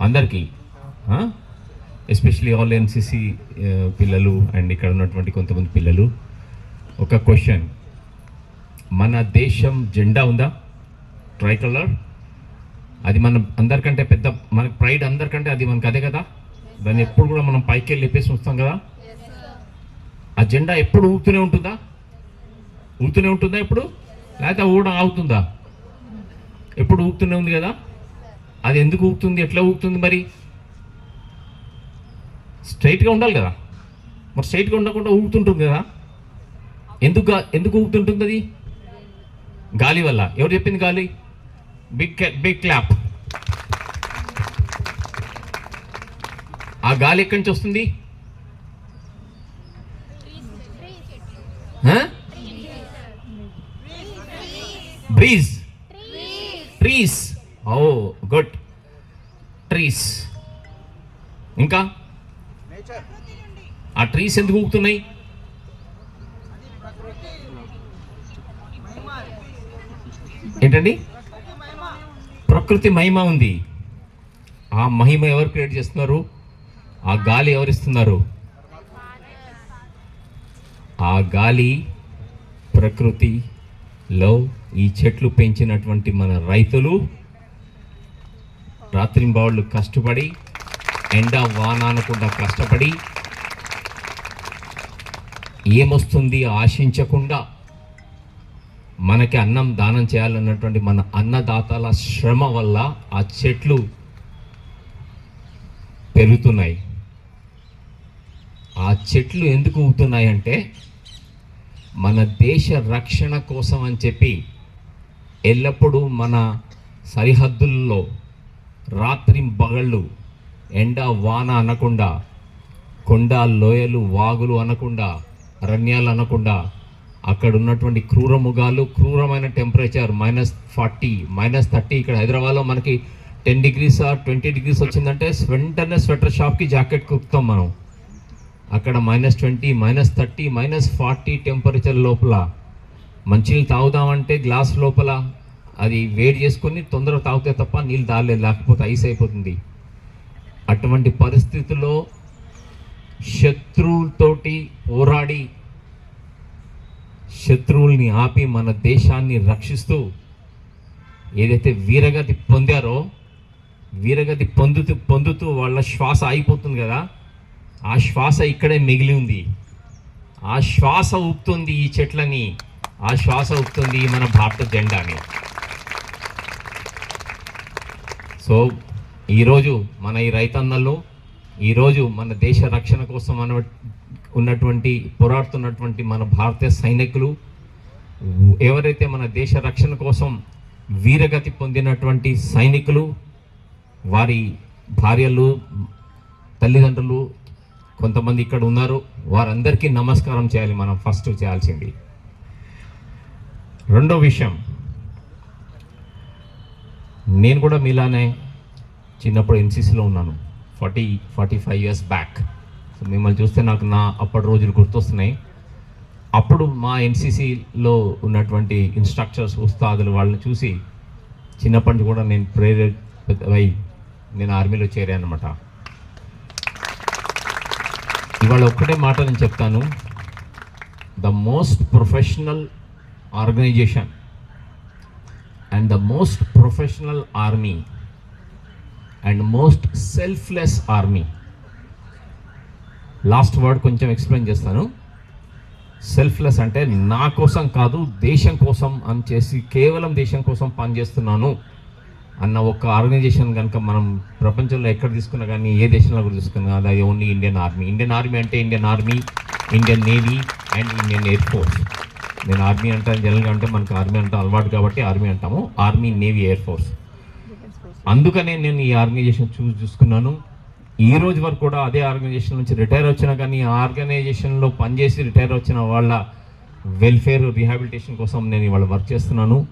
అందరికీ especially all NCC పిల్లలు and ఇక్కడ ఉన్నటువంటి కొంతమంది పిల్లలు. ఒక క్వశ్చన్ మన దేశం జెండా ఉందా? ట్రై కలర్ అది మన అందరికంటే పెద్ద మన ప్రైడ్ అందరికంటే అది మనకు అదే కదా? దాన్ని ఎప్పుడు కూడా మనం పైకి వెళ్ళి లేపేసి వస్తాం కదా? ఆ జెండా ఎప్పుడు ఊగుతూనే ఉంటుందా? ఊగుతూనే ఉంటుందా ఎప్పుడు? లేకపోతే ఊడ ఆగుతుందా? ఎప్పుడు ఊగుతూనే ఉంది కదా? అది ఎందుకు ఊగుతుంది? ఎట్లా ఊగుతుంది మరి? స్ట్రైట్గా ఉండాలి కదా. మరి స్ట్రైట్గా ఉండకుండా ఊగుతుంటుంది కదా. ఎందుకు ఎందుకు ఊగుతుంటుంది అది? గాలి వల్ల. ఎవరు చెప్పింది గాలి? బిగ్ బిగ్ క్లాప్ ఆ గాలి ఎక్కడి నుంచి వస్తుంది? Breeze trees oh good. Trees. ఇంకా? ఆ ట్రీస్ ఎందుకు ఊగుతున్నాయి? ఏంటండి? ప్రకృతి మహిమ ఉంది. ఆ మహిమ ఎవరు క్రియేట్ చేస్తున్నారు? ఆ గాలి ఎవరిస్తున్నారు ఆ గాలి ప్రకృతిలో ఈ చెట్లు పెంచినటువంటి మన రైతులు రాత్రింబావుళ్ళు కష్టపడి ఎండ వాన అనకుండా కష్టపడి ఏమొస్తుంది ఆశించకుండా మనకి అన్నం దానం చేయాలన్నటువంటి మన అన్నదాతల శ్రమ వల్ల ఆ చెట్లు పెరుగుతున్నాయి. ఆ చెట్లు ఎందుకు ఊగుతున్నాయి అంటే మన దేశ రక్షణ కోసం అని చెప్పి ఎల్లప్పుడూ మన సరిహద్దుల్లో రాత్రి బగళ్ళు ఎండ వాన అనకుండా కొండ లోయలు వాగులు అనకుండా అరణ్యాలు అనకుండా అక్కడ ఉన్నటువంటి క్రూరముగాలు క్రూరమైన temperature minus forty minus thirty ఇక్కడ హైదరాబాద్లో మనకి టెన్ డిగ్రీస్ ట్వంటీ డిగ్రీస్ వచ్చిందంటే వెంటనే స్వెటర్ షాప్కి జాకెట్ కుక్కుతాం మనం. అక్కడ minus twenty minus thirty minus forty temperature లోపల మంచినీళ్ళు తాగుదామంటే గ్లాస్ లోపల అది వేడి చేసుకొని తొందరగా తాగితే తప్ప నీళ్ళు తాగలేదు లేకపోతే ఐస్ అయిపోతుంది. అటువంటి పరిస్థితుల్లో శత్రువులతోటి పోరాడి శత్రువుల్ని ఆపి మన దేశాన్ని రక్షిస్తూ ఏదైతే వీరగతి పొందారో వీరగతి పొందుతూ పొందుతూ వాళ్ళ శ్వాస అయిపోతుంది కదా ఆ శ్వాస ఇక్కడే మిగిలి ఉంది. ఆ శ్వాస ఊపుతుంది ఈ చెట్లని ఆ శ్వాస ఊపుతుంది మన భారత జెండాని. సో ఈరోజు మన ఈ రైతన్నల్లో ఈరోజు మన దేశ రక్షణ కోసం మన ఉన్నటువంటి పోరాడుతున్నటువంటి మన భారతీయ సైనికులు ఎవరైతే మన దేశ రక్షణ కోసం వీరగతి పొందినటువంటి సైనికులు వారి భార్యలు తల్లిదండ్రులు కొంతమంది ఇక్కడ ఉన్నారు వారందరికీ నమస్కారం చేయాలి మనం ఫస్ట్ చేయాల్సింది. రెండో విషయం నేను కూడా మీలానే చిన్నప్పుడు ఎన్సీసీలో ఉన్నాను. Forty forty five years back. So మిమ్మల్ని చూస్తే నాకు నా అప్పటి రోజులు గుర్తొస్తున్నాయి. అప్పుడు మా ఎన్సీసీలో ఉన్నటువంటి ఇన్స్ట్రక్చర్స్ ఉస్తాదులు వాళ్ళని చూసి చిన్నప్పటి నుంచి కూడా నేను ప్రేరేపై నేను ఆర్మీలో చేరాను అనమాట ఇవాళ ఒక్కటే మాట నేను చెప్తాను. The most professional organisation and the most professional army and most selfless army last word కొంచెం ఎక్స్ప్లెయిన్ చేస్తాను. సెల్ఫ్లెస్ అంటే నా కోసం కాదు దేశం కోసం అని చేసి కేవలం దేశం కోసం పనిచేస్తున్నాను అన్న ఒక ఆర్గనైజేషన్ కనుక మనం ప్రపంచంలో ఎక్కడ తీసుకున్నా కానీ ఏ దేశంలో కూడా తీసుకున్నా అది only Indian army Indian army అంటే Indian army Indian navy and Indian air force నేను ఆర్మీ అంటాను జనరల్గా అంటే మనకు ఆర్మీ అంటే అలవాటు కాబట్టి ఆర్మీ అంటాము. Army navy air force. అందుకనే నేను ఈ ఆర్గనైజేషన్ చూస్ చూసుకున్నాను. ఈ రోజు వరకు కూడా అదే ఆర్గనైజేషన్ నుంచి రిటైర్ వచ్చినా కానీ ఆ ఆర్గనైజేషన్లో పనిచేసి రిటైర్ వచ్చిన వాళ్ళ వెల్ఫేర్ రీహాబిలిటేషన్ కోసం నేను ఇవాళ వర్క్ చేస్తున్నాను.